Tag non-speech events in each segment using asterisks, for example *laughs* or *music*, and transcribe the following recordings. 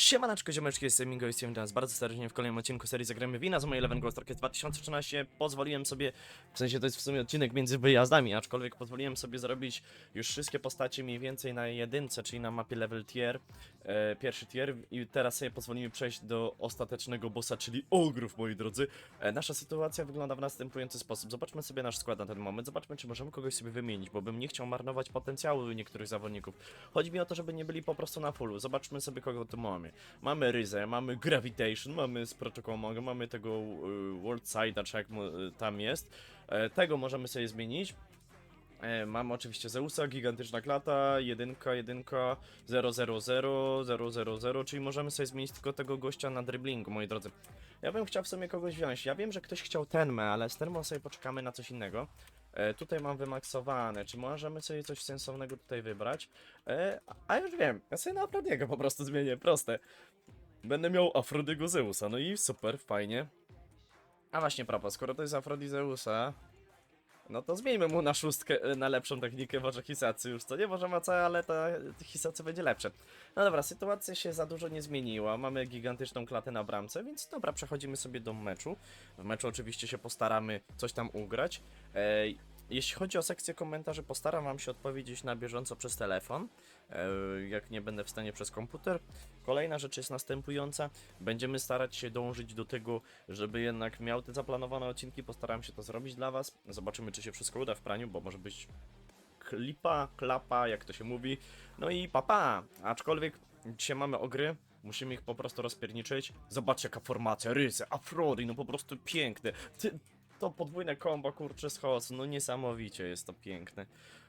Siemaneczko, ziomeczki, jestem Mingo i jestem teraz bardzo serdecznie w kolejnym odcinku serii Zagramy Wina. Z mojej Eleven Ghost Rocket 2013 Pozwoliłem sobie, w sensie to jest w sumie odcinek między wyjazdami, aczkolwiek pozwoliłem sobie zrobić już wszystkie postacie mniej więcej na jedynce, czyli na mapie level tier e, Pierwszy tier i teraz sobie pozwolimy przejść do ostatecznego bossa, czyli ogrów, moi drodzy e, Nasza sytuacja wygląda w następujący sposób, zobaczmy sobie nasz skład na ten moment, zobaczmy czy możemy kogoś sobie wymienić, bo bym nie chciał marnować potencjału niektórych zawodników Chodzi mi o to, żeby nie byli po prostu na fullu. Zobaczmy sobie, kogo tu mamy. Mamy Ryzę, mamy Gravitation, mamy Mongo, mamy tego y, World Side'a, czy jak mu, y, tam jest. E, tego możemy sobie zmienić. E, mamy oczywiście Zeusa, gigantyczna klata, jedynka, jedynka, 000, 000, czyli możemy sobie zmienić tylko tego gościa na dribblingu, moi drodzy. Ja bym chciał w sumie kogoś wziąć. Ja wiem, że ktoś chciał Tenmę, ale z Tenmą sobie poczekamy na coś innego. E, tutaj mam wymaksowane, czy możemy sobie coś sensownego tutaj wybrać? E, a już wiem, ja sobie na Afrodiego po prostu zmienię, proste. Będę miał Afrodiego Zeusa, no i super, fajnie. A właśnie propos, skoro to jest Afrodi Zeusa, no to zmieńmy mu na szóstkę, e, na lepszą technikę może Hisacy już, co nie może maca, ale ta Hisacy będzie lepsze. No dobra, sytuacja się za dużo nie zmieniła, mamy gigantyczną klatę na bramce, więc dobra, przechodzimy sobie do meczu. W meczu oczywiście się postaramy coś tam ugrać. Jeśli chodzi o sekcję komentarzy, postaram wam się odpowiedzieć na bieżąco przez telefon, jak nie będę w stanie przez komputer. Kolejna rzecz jest następująca. Będziemy starać się dążyć do tego, żeby jednak miał te zaplanowane odcinki. Postaram się to zrobić dla was. Zobaczymy, czy się wszystko uda w praniu, bo może być klipa, klapa, jak to się mówi. No i papa. Aczkolwiek dzisiaj mamy ogry. Musimy ich po prostu rozpierniczyć. Zobaczcie jaka formacja, rysy, afrody, no po prostu piękne. Ty, to podwójne kombo, kurczę, z chaosu, no niesamowicie jest to piękne.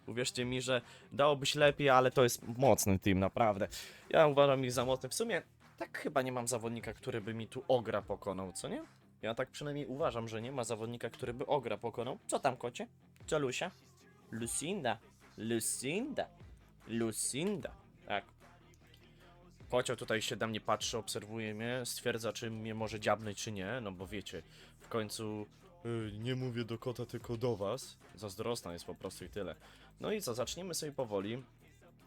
Uwierzcie mi, że dałoby się lepiej, ale to jest mocny team, naprawdę. Ja uważam ich za mocny. W sumie tak chyba nie mam zawodnika, który by mi tu Ogra pokonał, co nie? Ja tak przynajmniej uważam, że nie ma zawodnika, który by Ogra pokonał. Co tam, kocie? Co, Lusia? Lucinda. Lucinda. Lucinda. Tak. Kocio tutaj się na mnie patrzy, obserwuje mnie, stwierdza, czy mnie może dziabnąć, czy nie, no bo wiecie, w końcu y, nie mówię do kota, tylko do was. Zazdrosna jest po prostu i tyle. No i co, zaczniemy sobie powoli.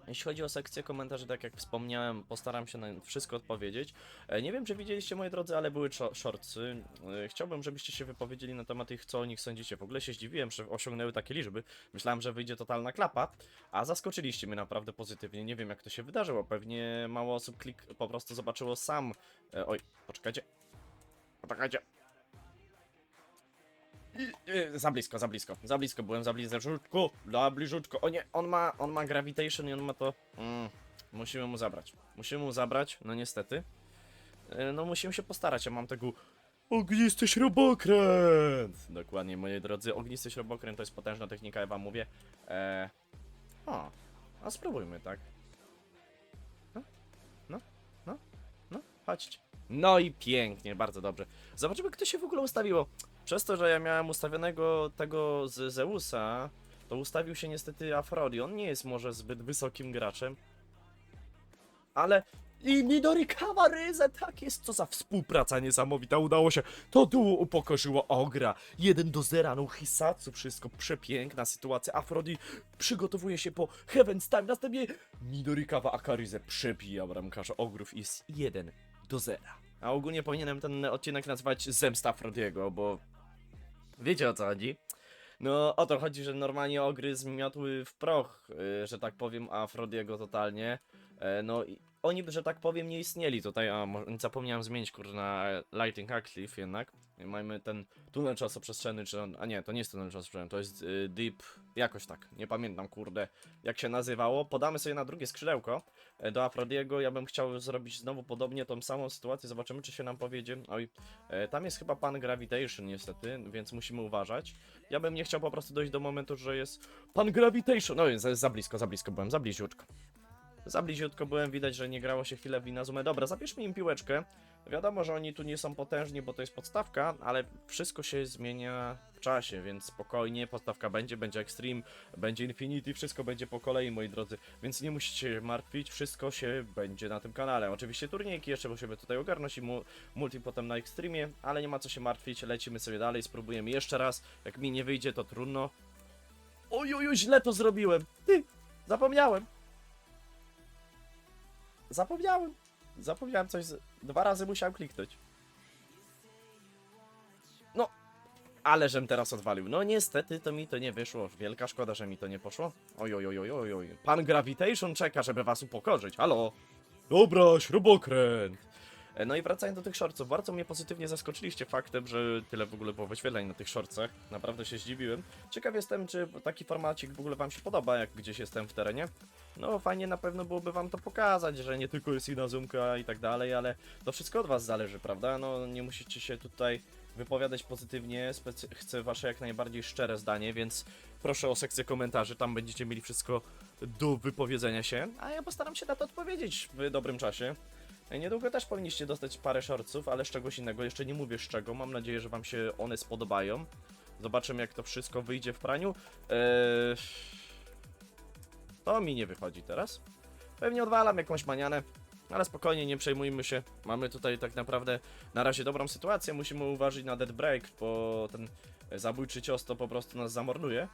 Jeśli chodzi o sekcję komentarzy, tak jak wspomniałem, postaram się na wszystko odpowiedzieć. E, Nie wiem, czy widzieliście, moi drodzy, ale były shortsy. E, Chciałbym, żebyście się wypowiedzieli na temat ich, co o nich sądzicie. W ogóle się zdziwiłem, że osiągnęły takie liczby. Myślałem, że wyjdzie totalna klapa, a zaskoczyliście mnie naprawdę pozytywnie. Nie wiem, jak to się wydarzyło. Pewnie mało osób klik po prostu zobaczyło sam. E, Oj, poczekajcie. Poczekajcie. E, za blisko, za blisko, za blisko byłem, za bliziutko, za bliziutko. O nie, on ma, on ma gravitation i on ma to... Mm, musimy mu zabrać. Musimy mu zabrać, no niestety. E, No musimy się postarać, ja mam tego... Ognisty śrubokręt! Dokładnie, moi drodzy, ognisty śrubokręt to jest potężna technika, ja wam mówię. Eee... O, a spróbujmy, tak? No, no, no, no, chodźcie. No i pięknie, bardzo dobrze. Zobaczymy, kto się w ogóle ustawiło. Przez to, że ja miałem ustawionego tego z Zeusa, to ustawił się niestety Afrodi. On nie jest może zbyt wysokim graczem. Ale... I Midori Kawaryze, tak jest, co za współpraca niesamowita, udało się. To duo upokorzyło Ogra. 1 do 0, no Hisacu, wszystko przepiękna sytuacja. Afrodi przygotowuje się po Heaven's Time, następnie Midori Kawa Akaryze przepija bramkarza Ogrów jest 1 do 0. A ogólnie powinienem ten odcinek nazwać Zemsta Afrodiego, bo wiecie o co chodzi. No o to chodzi, że normalnie ogry zmiotły w proch, y, że tak powiem, Afrodiego totalnie. E, no i oni, że tak powiem, nie istnieli tutaj, a mo- zapomniałem zmienić kurde na Lighting Cliff jednak. I Mamy ten tunel czasoprzestrzenny, czy on, a nie, to nie jest tunel czasoprzestrzenny, to jest y, Deep, jakoś tak, nie pamiętam kurde jak się nazywało. Podamy sobie na drugie skrzydełko e, do Afrodiego, ja bym chciał zrobić znowu podobnie tą samą sytuację, zobaczymy czy się nam powiedzie. Oj, e, tam jest chyba pan Gravitation niestety, więc musimy uważać. Ja bym nie chciał po prostu dojść do momentu, że jest pan Gravitation, no jest za blisko, za blisko byłem, za bliziutko. Za bliziutko byłem, widać, że nie grało się chwilę w Inazumę. Dobra, zabierzmy im piłeczkę. Wiadomo, że oni tu nie są potężni, bo to jest podstawka, ale wszystko się zmienia w czasie, więc spokojnie, podstawka będzie, będzie Extreme, będzie Infinity, wszystko będzie po kolei, moi drodzy, więc nie musicie się martwić, wszystko się będzie na tym kanale. Oczywiście turniejki jeszcze musimy tutaj ogarnąć i mu multi potem na Extremie, ale nie ma co się martwić, lecimy sobie dalej, spróbujemy jeszcze raz, jak mi nie wyjdzie, to trudno. Oj, oj, oj, źle to zrobiłem, ty, zapomniałem. Zapomniałem. zapomniałem coś, z... dwa razy musiałem kliknąć. No, ale żem teraz odwalił. No niestety to mi to nie wyszło. Wielka szkoda, że mi to nie poszło. Oj, oj, oj, oj, oj. Pan Gravitation czeka, żeby was upokorzyć. Halo? Dobra, śrubokręt. E, No i wracając do tych shortców, bardzo mnie pozytywnie zaskoczyliście faktem, że tyle w ogóle było wyświetleń na tych shortcach. Naprawdę się zdziwiłem. Ciekaw jestem, czy taki formacik w ogóle wam się podoba, jak gdzieś jestem w terenie. No fajnie na pewno byłoby wam to pokazać, że nie tylko jest inna zoomka i tak dalej, ale to wszystko od was zależy, prawda? No nie musicie się tutaj wypowiadać pozytywnie, chcę wasze jak najbardziej szczere zdanie, więc proszę o sekcję komentarzy, tam będziecie mieli wszystko do wypowiedzenia się, a ja postaram się na to odpowiedzieć w dobrym czasie. Niedługo też powinniście dostać parę shortców, ale z czegoś innego, jeszcze nie mówię z czego, mam nadzieję, że wam się one spodobają. Zobaczymy jak to wszystko wyjdzie w praniu. Eee... To mi nie wychodzi teraz. Pewnie odwalam jakąś manianę, ale spokojnie, nie przejmujmy się. Mamy tutaj tak naprawdę na razie dobrą sytuację, musimy uważać na dead break, bo ten zabójczy cios to po prostu nas zamorduje.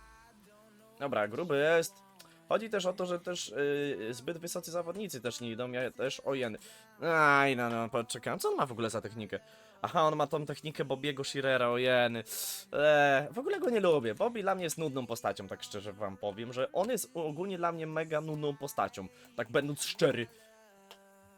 Dobra, gruby jest. Chodzi też o to, że też yy, zbyt wysocy zawodnicy też nie idą, ja też ojeny. Aj, no, no, poczekam, co on ma w ogóle za technikę? Aha, on ma tą technikę Bobiego Shirera, ojeny. Eee, w ogóle go nie lubię. Bobby dla mnie jest nudną postacią, tak szczerze wam powiem, że on jest ogólnie dla mnie mega nudną postacią. Tak będąc szczery.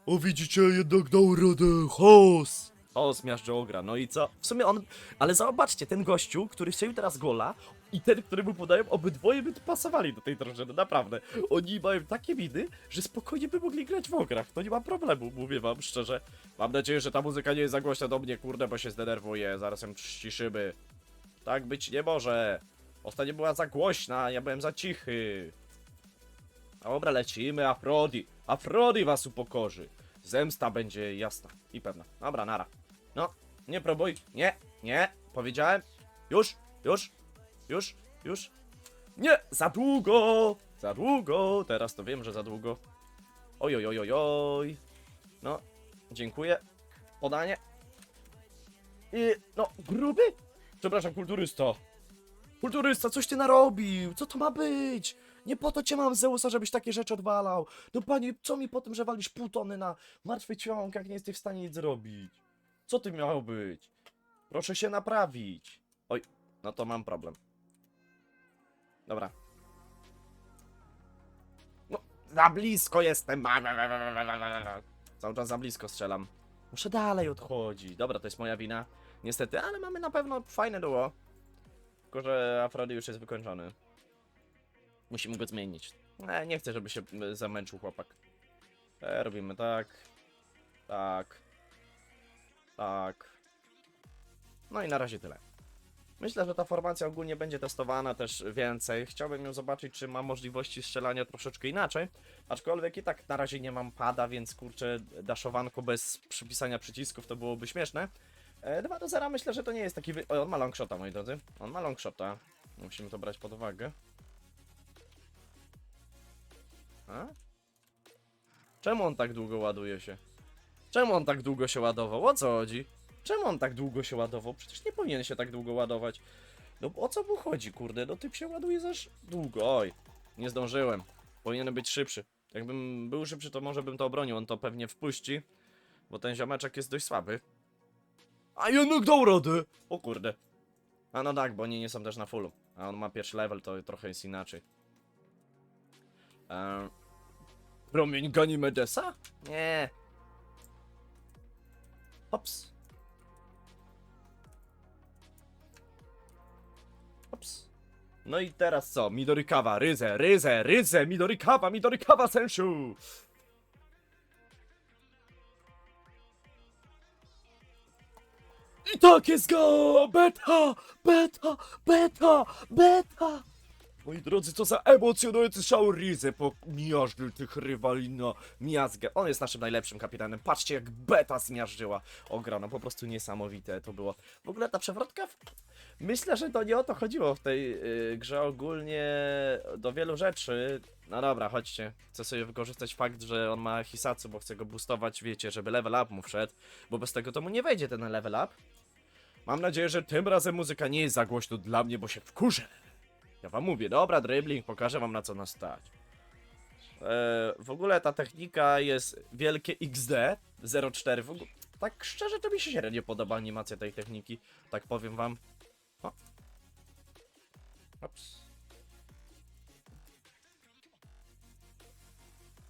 O widzicie, jednak dał radę, chaos! Chaos miażdży ogra, no i co? W sumie on... Ale zobaczcie, ten gościu, który strzelił teraz gola i ten, który mu podają, obydwoje by pasowali do tej drużyny, naprawdę. Oni mają takie miny, że spokojnie by mogli grać w ograch, to nie ma problemu, mówię wam szczerze. Mam nadzieję, że ta muzyka nie jest za głośna do mnie, kurde, bo się zdenerwuję, zaraz ją ściszymy. Tak być nie może. Ostatnio była za głośna, ja byłem za cichy. Dobra, lecimy, Afrodi. Afrodi was upokorzy. Zemsta będzie jasna i pewna. Dobra, nara. No, nie próbuj. Nie, nie. Powiedziałem. Już, już, już, już. Nie, za długo. Za długo. Teraz to wiem, że za długo. Oj, oj, oj, oj. No, dziękuję. Podanie. I, no, gruby? Przepraszam, kulturysta. Kulturysta, coś ty narobił? Co to ma być? Nie po to cię mam Zeusa, żebyś takie rzeczy odwalał. No panie, co mi po tym, że walisz pół tony na martwy ciąg, jak nie jesteś w stanie nic zrobić? Co ty miało być? Proszę się naprawić. Oj, no to mam problem. Dobra. No, za blisko jestem. Cały czas za blisko strzelam. Muszę dalej odchodzić. Dobra, to jest moja wina. Niestety, ale mamy na pewno fajne duo. Tylko, że Afrody już jest wykończony. Musimy go zmienić. E, nie chcę, żeby się e, zamęczył chłopak. E, robimy tak. Tak. Tak. No i na razie tyle. Myślę, że ta formacja ogólnie będzie testowana też więcej. Chciałbym ją zobaczyć, czy ma możliwości strzelania troszeczkę inaczej. Aczkolwiek i tak na razie nie mam pada, więc kurczę, daszowanko bez przypisania przycisków to byłoby śmieszne. E, 2 do 0 myślę, że to nie jest taki. Wy... On ma longshota, moi drodzy. On ma longshota. Musimy to brać pod uwagę. A? Czemu on tak długo ładuje się? Czemu on tak długo się ładował? O co chodzi? Czemu on tak długo się ładował? Przecież nie powinien się tak długo ładować. No o co mu chodzi, kurde? No typ się ładuje zaż długo. Oj, nie zdążyłem. Powinien być szybszy. Jakbym był szybszy, to może bym to obronił. On to pewnie wpuści. Bo ten ziomeczek jest dość słaby. A jednak dał radę! O kurde. A no tak, bo oni nie są też na fullu. A on ma pierwszy level, to trochę jest inaczej. Eee, promień Ganimedesa? Nie. Hops. Hops. No i teraz co? Midorikawa, ryzę, ryzę, ryzę, Midorikawa, Midorikawa, Senshu! I tak jest go! Beta! Beta! Beta! Beta! Moi drodzy, co za emocjonujący szał Rizy po miażdży tych rywali na miazgę. On jest naszym najlepszym kapitanem. Patrzcie, jak beta zmiażdżyła. Ogra, no po prostu niesamowite to było. W ogóle ta przewrotka... Myślę, że to nie o to chodziło w tej yy, grze ogólnie do wielu rzeczy. No dobra, chodźcie. Chcę sobie wykorzystać fakt, że on ma Hisacu, bo chcę go boostować, wiecie, żeby level up mu wszedł. Bo bez tego to mu nie wejdzie ten level up. Mam nadzieję, że tym razem muzyka nie jest za głośno dla mnie, bo się wkurzę. Ja wam mówię, dobra, dribbling, pokażę wam na co nas stać. w ogóle ta technika jest wielkie XD 04. W ogóle, tak szczerze to mi się średnio podoba animacja tej techniki. Tak powiem wam. O. Ops.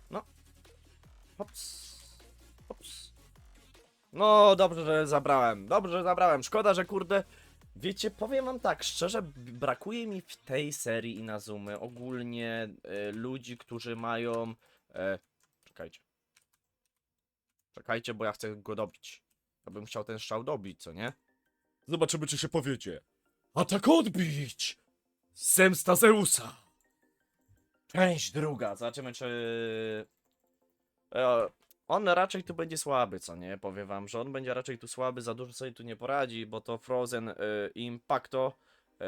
No. Hops. Hops. No, dobrze, że zabrałem. Dobrze, że zabrałem. Szkoda, że kurde. Wiecie, powiem wam tak, szczerze, brakuje mi w tej serii Inazumy ogólnie e, ludzi, którzy mają. E, czekajcie. Czekajcie, bo ja chcę go dobić. Ja bym chciał ten strzał dobić, co nie? Zobaczymy, czy się powiedzie. Atak odbić! Zemsta Zeusa! Część druga. Zobaczymy, czy. E, on raczej tu będzie słaby, co nie? Powiem wam, że on będzie raczej tu słaby, za dużo sobie tu nie poradzi, bo to Frozen y, Impacto. y,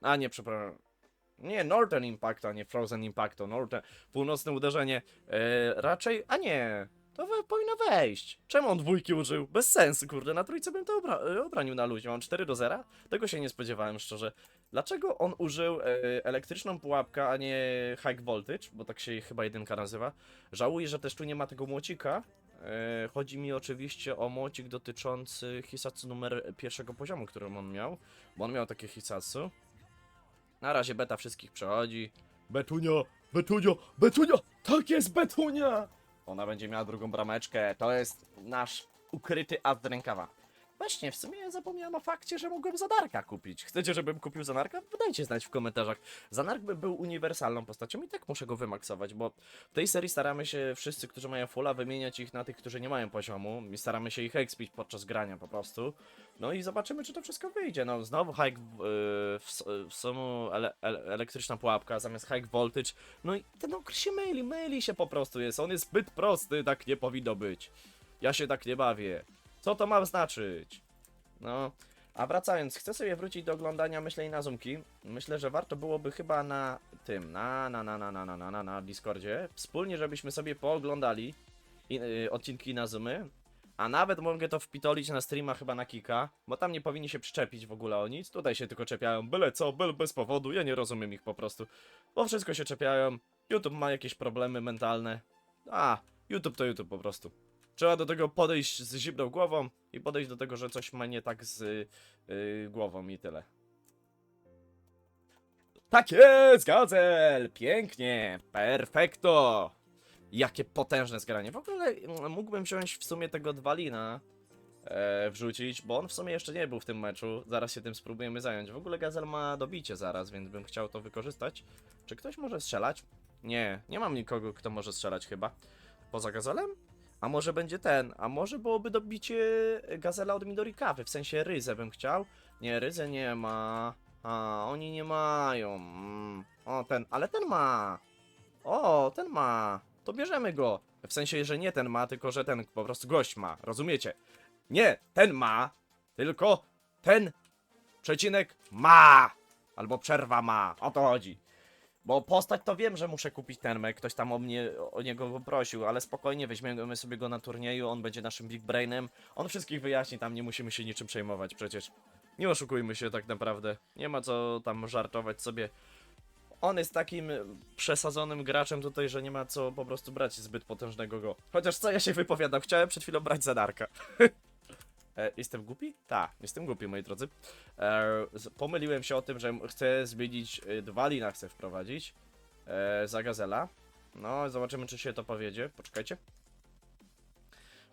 a nie, przepraszam. Nie, Northern Impacto, nie Frozen Impacto. Northern, północne uderzenie. y, raczej, a nie. To we, powinno wejść. Czemu on dwójki użył? Bez sensu, kurde. Na trójce bym to obra obranił na luzie. Mam 4 do 0. Tego się nie spodziewałem, szczerze. Dlaczego on użył y, elektryczną pułapkę, a nie High Voltage? Bo tak się chyba jedynka nazywa. Żałuję, że też tu nie ma tego młocika. E, Chodzi mi oczywiście o młocik dotyczący Hisatsu numer pierwszego poziomu, którym on miał, bo on miał takie Hisatsu. Na razie beta wszystkich przechodzi. Betunia, Betunia, Betunia, tak jest Betunia! Ona będzie miała drugą brameczkę, to jest nasz ukryty as z rękawa. Właśnie, w sumie zapomniałem o fakcie, że mogłem Zanarka kupić. Chcecie, żebym kupił Zanarka? Dajcie znać w komentarzach. Zanark by był uniwersalną postacią i tak muszę go wymaksować, bo w tej serii staramy się wszyscy, którzy mają fulla, wymieniać ich na tych, którzy nie mają poziomu i staramy się ich expić podczas grania po prostu. No i zobaczymy, czy to wszystko wyjdzie. No znowu yy, w, s- w sumu ele, ele, elektryczna pułapka zamiast high voltage. No i ten okres się myli, myli się po prostu jest. On jest zbyt prosty, tak nie powinno być. Ja się tak nie bawię. Co to ma znaczyć? No, a wracając, chcę sobie wrócić do oglądania myślę na Zoomki. Myślę, że warto byłoby chyba na tym, na, na, na, na, na, na, na, na, na Discordzie, wspólnie, żebyśmy sobie pooglądali i, y, odcinki na Zoomy, a nawet mogę to wpitolić na streama chyba na Kika, bo tam nie powinni się przyczepić w ogóle o nic, tutaj się tylko czepiają byle co, byle bez powodu, ja nie rozumiem ich po prostu, bo wszystko się czepiają, YouTube ma jakieś problemy mentalne, a, YouTube to YouTube po prostu. Trzeba do tego podejść z zimną głową i podejść do tego, że coś ma nie tak z yy, głową i tyle. Tak jest, Gazel! Pięknie! Perfekto! Jakie potężne zgranie. W ogóle mm, mógłbym wziąć w sumie tego Dwalina e, wrzucić, bo on w sumie jeszcze nie był w tym meczu. Zaraz się tym spróbujemy zająć. W ogóle Gazel ma dobicie zaraz, więc bym chciał to wykorzystać. Czy ktoś może strzelać? Nie, nie mam nikogo, kto może strzelać chyba. Poza Gazelem? A może będzie ten? A może byłoby dobicie Gazela od Midori Kawy? W sensie Ryzę bym chciał? Nie, Ryzę nie ma. A, oni nie mają. Mm. O, ten, ale ten ma. O, ten ma. To bierzemy go. W sensie, że nie ten ma, tylko że ten po prostu gość ma. Rozumiecie? Nie, ten ma, tylko ten przecinek ma. Albo przerwa ma. O to chodzi. Bo postać to wiem, że muszę kupić ten mek, ktoś tam o mnie, o niego poprosił, ale spokojnie weźmiemy sobie go na turnieju, on będzie naszym big brainem, on wszystkich wyjaśni, tam nie musimy się niczym przejmować przecież. Nie oszukujmy się tak naprawdę, nie ma co tam żartować sobie. On jest takim przesadzonym graczem tutaj, że nie ma co po prostu brać zbyt potężnego go. Chociaż co ja się wypowiadam, chciałem przed chwilą brać Zadarka. *laughs* E, jestem głupi? Tak, jestem głupi, moi drodzy. E, pomyliłem się o tym, że chcę zmienić y, dwa lina, chcę wprowadzić e, za Gazela. No, zobaczymy, czy się to powiedzie. Poczekajcie.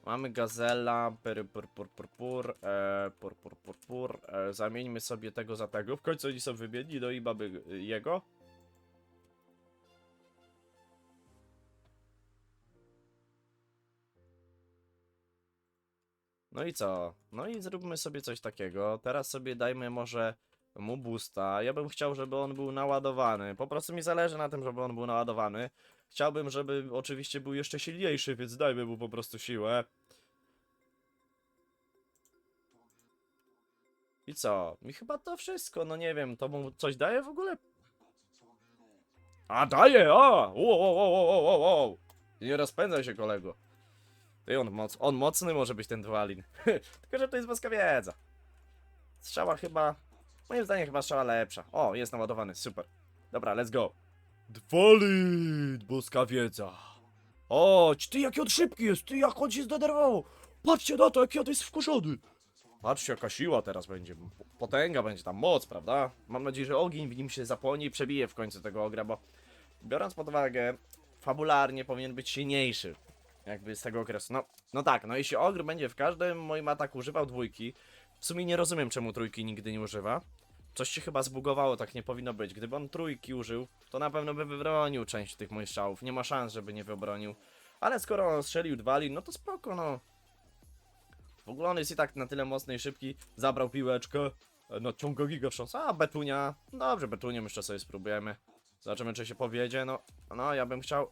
Mamy Gazela, pyr, pur, pur, pur, pur, e, pur, pur, pur, pur. E, zamieńmy sobie tego za tego. W końcu oni są wymienni, no i mamy jego. No i co? No i zróbmy sobie coś takiego. Teraz sobie dajmy może mu boosta. Ja bym chciał, żeby on był naładowany. Po prostu mi zależy na tym, żeby on był naładowany. Chciałbym, żeby oczywiście był jeszcze silniejszy, więc dajmy mu po prostu siłę. I co? Mi chyba to wszystko, no nie wiem, to mu coś daje w ogóle? A, daje, a! Wow, wow, wow, wow, wow. Nie rozpędzaj się, kolego. Ty, on, moc, on mocny może być ten dualin. *laughs* Tylko, że to jest boska wiedza. Strzała chyba... Moim zdaniem chyba strzała lepsza. O, jest naładowany, super. Dobra, let's go. Dwolit, boska wiedza. Chodź, ty jaki on szybki jest, ty jak on się zdenerwował. Patrzcie na to, jaki on jest wkurzony. Patrzcie, jaka siła teraz będzie. Potęga będzie tam, moc, prawda? Mam nadzieję, że ogień w nim się zapłoni i przebije w końcu tego ogra, bo biorąc pod uwagę, fabularnie powinien być silniejszy. Jakby z tego okresu. No, no tak, no jeśli ogr będzie w każdym moim ataku używał dwójki, w sumie nie rozumiem czemu trójki nigdy nie używa. Coś się chyba zbugowało, tak nie powinno być. Gdyby on trójki użył, to na pewno by wybronił część tych moich strzałów. Nie ma szans, żeby nie wybronił. Ale skoro on strzelił dwali, no to spoko, no. W ogóle on jest i tak na tyle mocny i szybki. Zabrał piłeczkę, no ciąga giga wstrząs. A, Betunia. Dobrze, Betunią jeszcze sobie spróbujemy. Zobaczymy, czy się powiedzie. No, no, ja bym chciał.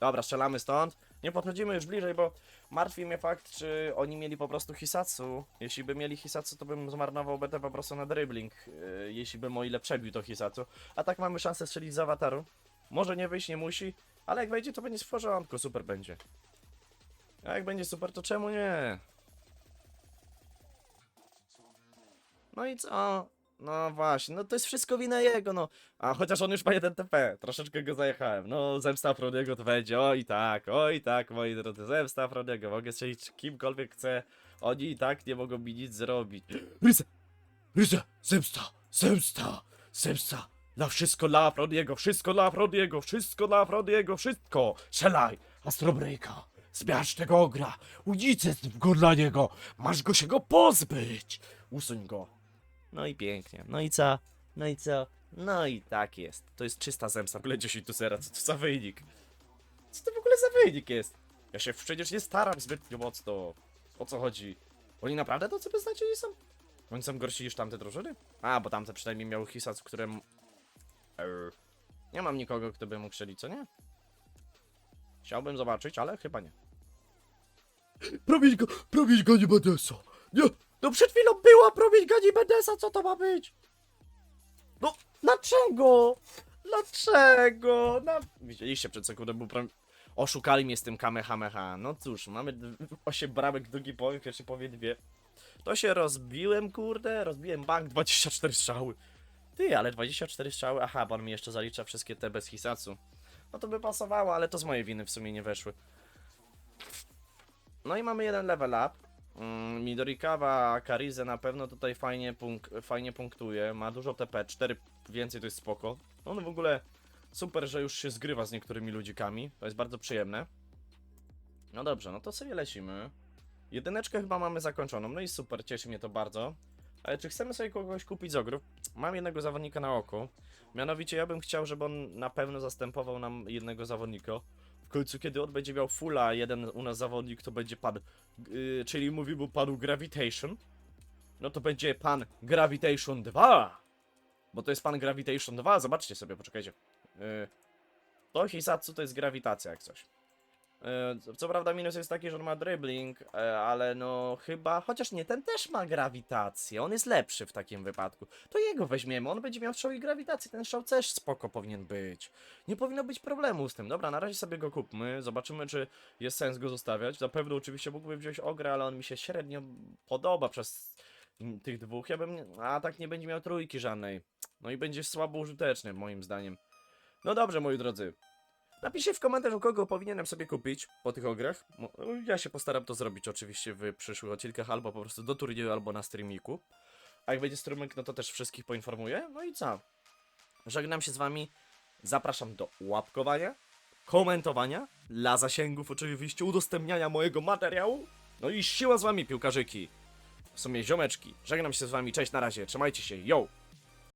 Dobra, strzelamy stąd. Nie podchodzimy już bliżej, bo martwi mnie fakt, czy oni mieli po prostu Hisatsu. Jeśli by mieli Hisatsu, to bym zmarnował BT po prostu na dribbling. Yy, jeśli bym o ile przebił to Hisatsu. A tak mamy szansę strzelić z awataru. Może nie wyjść, nie musi, ale jak wejdzie, to będzie w porządku, super będzie. A jak będzie super, to czemu nie? No i co? No właśnie, no to jest wszystko wina jego, no. A chociaż on już ma jeden TP, troszeczkę go zajechałem. No, zemsta Frodiego to będzie, oj tak, oj tak, moi drodzy, zemsta Frodiego. Mogę strzelić kimkolwiek chcę, oni i tak nie mogą mi nic zrobić. *gasps* Ryza, Ryza, zemsta, zemsta, zemsta. Na wszystko dla Frodiego, wszystko dla Frodiego, wszystko dla Frodiego, wszystko. Strzelaj, Astrobreaka, zbierz tego ogra, unicestw go dla niego, masz go się go pozbyć. Usuń go. No i pięknie. No i co? No i co? No i tak jest. To jest czysta zemsta. W ogóle 10 do zera. Co to za wynik? Co to w ogóle za wynik jest? Ja się przecież nie staram zbytnio mocno. O co chodzi? Oni naprawdę to co beznadziejni są? Oni są gorsi niż tamte drużyny? A, bo tamte przynajmniej miały Hisac, którym... Eee, nie mam nikogo, kto by mógł strzelić, co nie? Chciałbym zobaczyć, ale chyba nie. Promień go, promień go nie Badesa! Nie! No przed chwilą była promień Ganimedesa, co to ma być? No, dlaczego? Dlaczego? Na... Widzieliście przed sekundą był prom... Oszukali mnie z tym Kamehameha. No cóż, mamy 8 bramek, drugi połowie, pierwszy powie dwie. To się rozbiłem, kurde, rozbiłem bank, 24 strzały. Ty, ale 24 strzały, aha, on mi jeszcze zalicza wszystkie te bez Hisacu. No to by pasowało, ale to z mojej winy w sumie nie weszły. No i mamy jeden level up. Mm, Midorikawa, Karize na pewno tutaj fajnie, punk fajnie punktuje. Ma dużo TP, 4 więcej to jest spoko. On w ogóle super, że już się zgrywa z niektórymi ludzikami. To jest bardzo przyjemne. No dobrze, no to sobie lecimy. Jedyneczkę chyba mamy zakończoną, no i super, cieszy mnie to bardzo. Ale czy chcemy sobie kogoś kupić z ogrów? Mam jednego zawodnika na oku. Mianowicie ja bym chciał, żeby on na pewno zastępował nam jednego zawodnika. W końcu, kiedy on będzie miał fulla, jeden u nas zawodnik to będzie pan, yy, czyli mówimy panu Gravitation. No to będzie pan Gravitation 2. Bo to jest pan Gravitation 2, zobaczcie sobie, poczekajcie. Yy, to Hisatsu to jest grawitacja, jak coś. Yy, co prawda minus jest taki, że on ma dribbling, e, ale no chyba, chociaż nie, ten też ma grawitację, on jest lepszy w takim wypadku. To jego weźmiemy, on będzie miał strzał i grawitację, ten strzał też spoko powinien być. Nie powinno być problemu z tym. Dobra, na razie sobie go kupmy, zobaczymy czy jest sens go zostawiać. Na pewno oczywiście mógłbym wziąć ogrę, ale on mi się średnio podoba przez tych dwóch. Ja bym, a tak nie będzie miał trójki żadnej. No i będzie słabo użyteczny moim zdaniem. No dobrze, moi drodzy. Napiszcie w komentarzu, kogo powinienem sobie kupić po tych ograch. Mo- Ja się postaram to zrobić oczywiście w przyszłych odcinkach, albo po prostu do turnieju, albo na streamiku. A jak będzie streaming, no to też wszystkich poinformuję. No i co? Żegnam się z wami. Zapraszam do łapkowania, komentowania, dla zasięgów oczywiście, udostępniania mojego materiału. No i siła z wami, piłkarzyki. W sumie ziomeczki. Żegnam się z wami, cześć, na razie, trzymajcie się, yo!